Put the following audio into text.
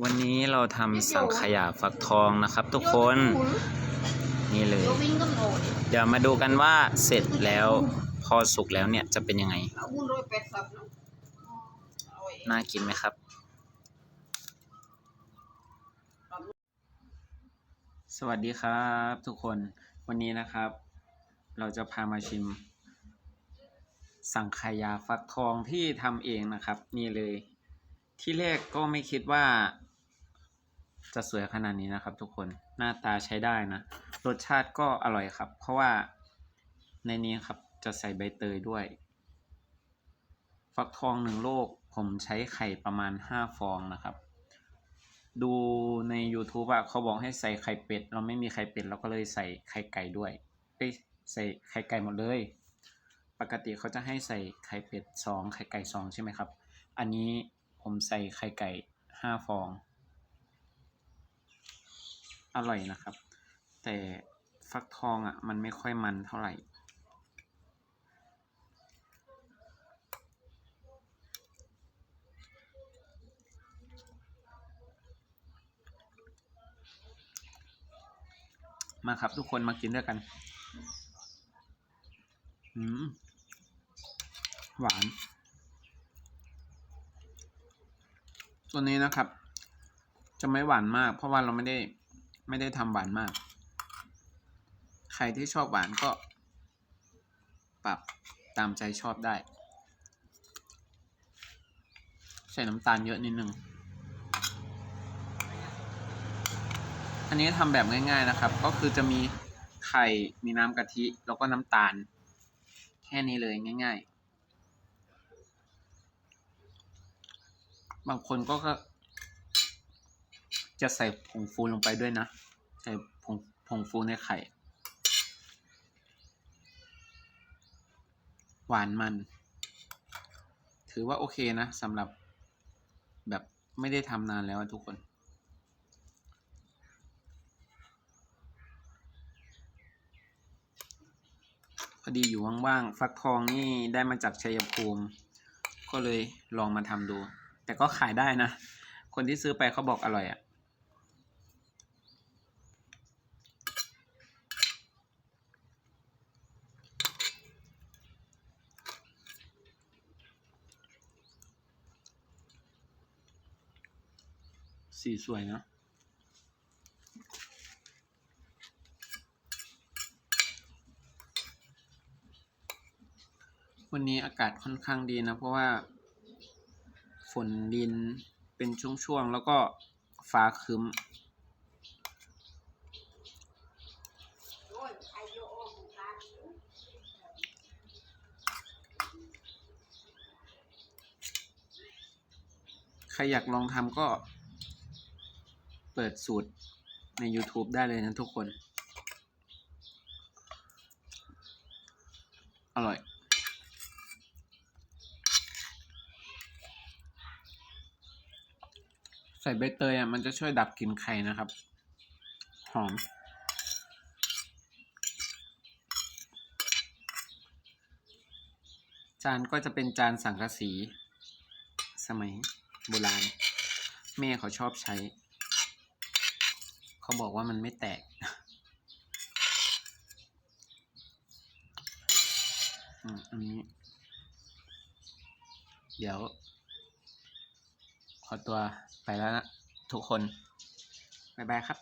วันนี้เราทำสังขยาฟักทองนะครับ ทุกคนนี่เลยวิ่งกับโนดิเดี๋ยวมาดูกันว่าเสร็จแล้วพอสุกแล้วเนี่ยจะเป็นยังไงเอาวุ้นโรยเป็ดสับเนาะเอาไว้น่ากินไหมครับ สวัสดีครับทุกคนวันนี้นะครับ เราจะพามาชิม สังขยาฟักทองที่ทำเองนะครับ นี่เลยที่แรกก็ไม่คิดว่า จะสวยขนาดนี้นะครับ ทุกคนหน้าตาใช้ได้นะ รสชาติก็อร่อยครับ เพราะว่าในนี้ครับจะใส่ใบเตยด้วย ฟักทองหนึ่งโลก ผมใช้ไข่ประมาณห้าฟองนะครับ ดูใน YouTube อะเขาบอกให้ใส่ไข่เป็ด เราไม่มีไข่เป็ดเราก็เลยใส่ไข่ไก่ด้วยเอ้ยใส่ไข่ไก่หมดเลย ปกติเขาจะให้ใส่ไข่เป็ดสองไข่ไก่สองใช่ไหมครับ อันนี้ผมใส่ไข่ไก่ห้าฟอง อร่อยนะครับ แต่ฟักทองอะมันไม่ค่อยมันเท่าไหร่ มาครับทุกคนมากินด้วยกัน อืม หวาน ตัวนี้นะครับ จะไม่หวานมาก เพราะว่าเราไม่ได้ ไม่ได้ทำหวานมาก ใครที่ชอบหวานก็ ปรับตามใจชอบได้ ใส่น้ำตาลเยอะนิดนึง อันนี้ทำแบบง่ายๆนะครับ ก็คือจะมีไข่ มีน้ำกะทิ แล้วก็น้ำตาล แค่นี้เลยง่าย ๆ บางคนก็ จะใส่ผงฟูลงไปด้วยนะ ใส่ผงผงฟูในไข่ หวานมัน ถือว่าโอเคนะสำหรับแบบไม่ได้ทำนานแล้วทุกคนพอดีอยู่ว่างๆ ฟักทองนี่ได้มาจากชัยภูมิ ก็เลยลองมาทำดู แต่ก็ขายได้นะ คนที่ซื้อไปเขาบอกอร่อยอะ่ะ สีสวยเนะวันนี้อากาศค่อนข้างดีนะ เพราะว่าฝนดินเป็นช่วงๆ แล้วก็ฟ้าครึ้มใครอยากลองทำก็ เปิดสูตรใน YouTube ได้เลยนะทุกคน อร่อย ใส่ใบเตยอะมันจะช่วยดับกลิ่นไข่นะครับ หอมจานก็จะเป็นจานสังกะสี สมัยโบราณ แม่เขาชอบใช้ เขาบอกว่ามันไม่แตก อันนี้ เดี๋ยว ขอตัวไปแล้วนะ ทุกคน บ๊ายบายครับ